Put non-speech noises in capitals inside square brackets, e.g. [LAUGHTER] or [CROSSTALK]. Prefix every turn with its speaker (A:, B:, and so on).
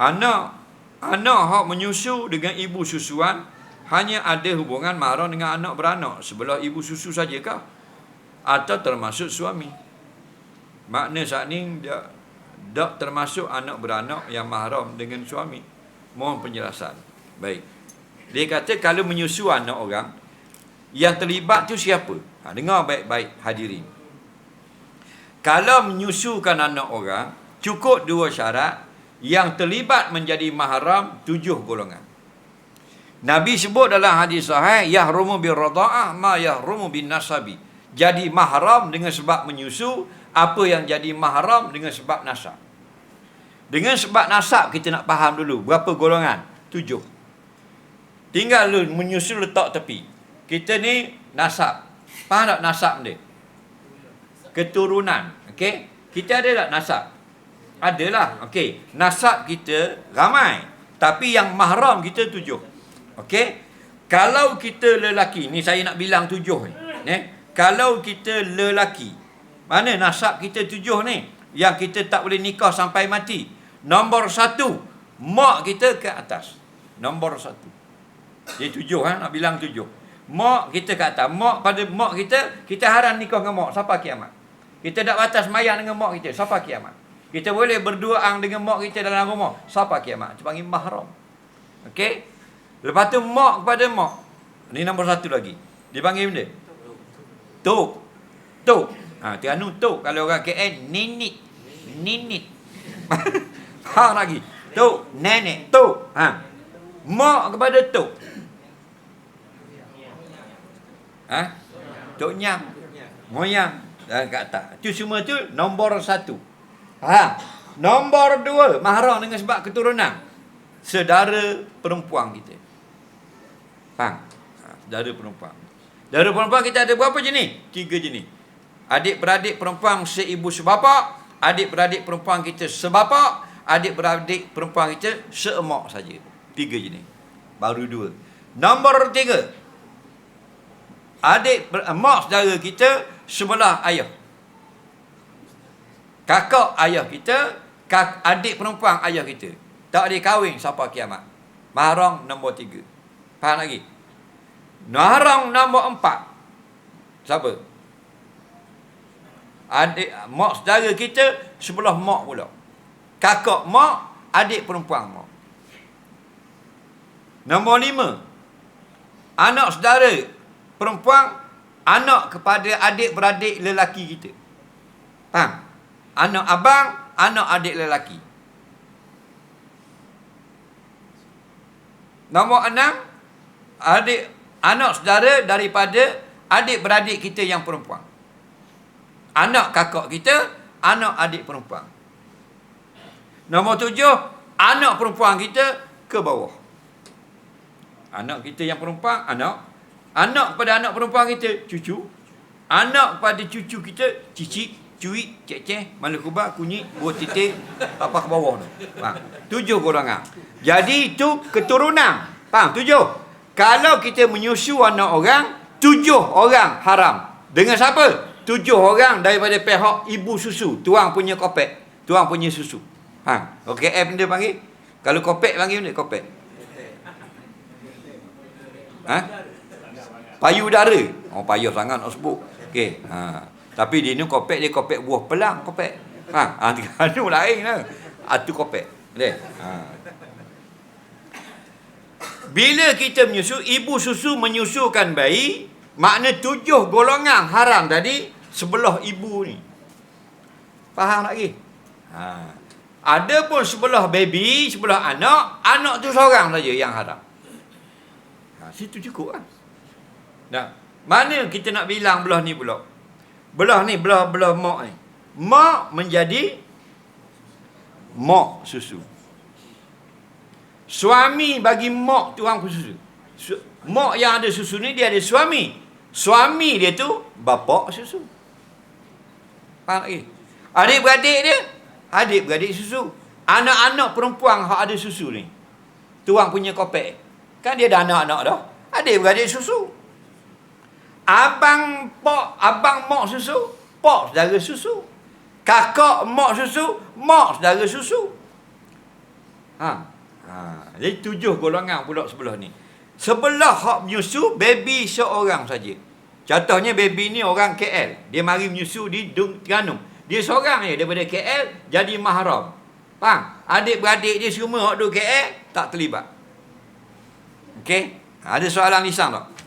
A: Anak anak hak menyusu dengan ibu susuan hanya ada hubungan mahram dengan anak beranak sebelah ibu susu sajakah atau termasuk suami. Makna saat ni dia tak termasuk anak beranak yang mahram dengan suami. Mohon penjelasan. Baik. Dia kata kalau menyusu anak orang yang terlibat tu siapa? Ha, dengar baik-baik hadirin. Kalau menyusukan anak orang cukup dua syarat yang terlibat menjadi mahram tujuh golongan. Nabi sebut dalam hadis sahih yahrumu bir radha'ah ma yahrumu bin nasabi. Jadi mahram dengan sebab menyusu apa yang jadi mahram dengan sebab nasab. Dengan sebab nasab kita nak faham dulu berapa golongan? Tujuh. Tinggal lu menyusu letak tepi. Kita ni nasab. Faham tak nasab dia? Keturunan. Okey? Kita ada tak nasab? Adalah. Okey. Nasab kita ramai. Tapi yang mahram kita tujuh. Okey. Kalau kita lelaki. Ni saya nak bilang tujuh ni. Eh? Kalau kita lelaki. Mana nasab kita tujuh ni? Yang kita tak boleh nikah sampai mati. Nombor satu. Mak kita ke atas. Nombor satu. Jadi tujuh ha? Nak bilang tujuh. Mak kita ke atas. Mak pada mak kita. Kita haram nikah dengan mak. Siapa kiamat? Kita tak batas mayang dengan mak kita. Siapa kiamat? Kita boleh berduaan dengan mak kita dalam rumah. Siapa kiamat? Itu panggil mahram. Okey? Lepas tu mak kepada mak. Ini nombor satu lagi. Dia panggil benda? Tok. Tok. Ha, Tianu tok. Kalau orang KN, ninit. Ninit. Faham lagi? Tok. Nenek. Tok. Ha. Mak kepada tok. Ha? Tok nyam. Moyang. Dan kat atas. Itu semua tu nombor satu. Ha. Nombor dua, mahram dengan sebab keturunan. Sedara perempuan kita. Faham? Ha. Sedara perempuan. Sedara perempuan kita ada berapa jenis? Tiga jenis. Adik-beradik perempuan seibu sebapa, adik-beradik perempuan kita sebapa, adik-beradik perempuan kita seemak saja. Tiga jenis. Baru dua. Nombor tiga. Adik emak saudara kita sebelah ayah kakak ayah kita, kak, adik perempuan ayah kita. Tak ada kahwin sampai kiamat. Mahram nombor tiga. Faham lagi? Mahram nombor empat. Siapa? Adik, mak saudara kita sebelah mak pula. Kakak mak, adik perempuan mak. Nombor lima. Anak saudara perempuan, anak kepada adik-beradik lelaki kita. Faham? Anak abang, anak adik lelaki. Nombor enam, adik anak saudara daripada adik-beradik kita yang perempuan. Anak kakak kita, anak adik perempuan. Nombor tujuh, anak perempuan kita ke bawah. Anak kita yang perempuan, anak. Anak kepada anak perempuan kita, cucu. Anak kepada cucu kita, cicit cuit, cek-cek, mana kubah, kunyit, buah titik, apa ke bawah tu. Faham? Tujuh golongan. Jadi itu keturunan. Faham? Tujuh. Kalau kita menyusu anak orang, tujuh orang haram. Dengan siapa? Tujuh orang daripada pihak ibu susu. Tuang punya kopek. Tuang punya susu. Ha. Okey, F dia panggil. Kalau kopek panggil ni kopek. Ha? Payudara. Oh, payah sangat nak sebut. Okey. Ha. Tapi dia ni kopek dia kopek buah pelang kopek. Ha, ha [LAUGHS] anu lain lah. Atu kopek. Boleh? Ha. Bila kita menyusu, ibu susu menyusukan bayi, makna tujuh golongan haram tadi sebelah ibu ni. Faham lagi? Ha. Ada pun sebelah baby, sebelah anak, anak tu seorang saja yang haram. Ha, situ cukup kan? Nah, mana kita nak bilang belah ni pula? Belah ni, belah-belah mak ni. Mak menjadi mak susu. Suami bagi mak tu orang susu. Mak yang ada susu ni dia ada suami. Suami dia tu bapa susu. Faham lagi? Adik-beradik dia, adik-beradik susu. Anak-anak perempuan yang ada susu ni. Tuang punya kopek. Kan dia ada anak-anak dah. Adik-beradik susu. Abang pok, abang mak susu, pok saudara susu. Kakak mak susu, mak saudara susu. Ha. Ha. Jadi tujuh golongan pula sebelah ni. Sebelah hak menyusu baby seorang saja. Contohnya baby ni orang KL. Dia mari menyusu di Dung Terengganu. Dia seorang je daripada KL jadi mahram. Faham? Adik-beradik dia semua hak duduk KL tak terlibat. Okey? Ada soalan lisan tak?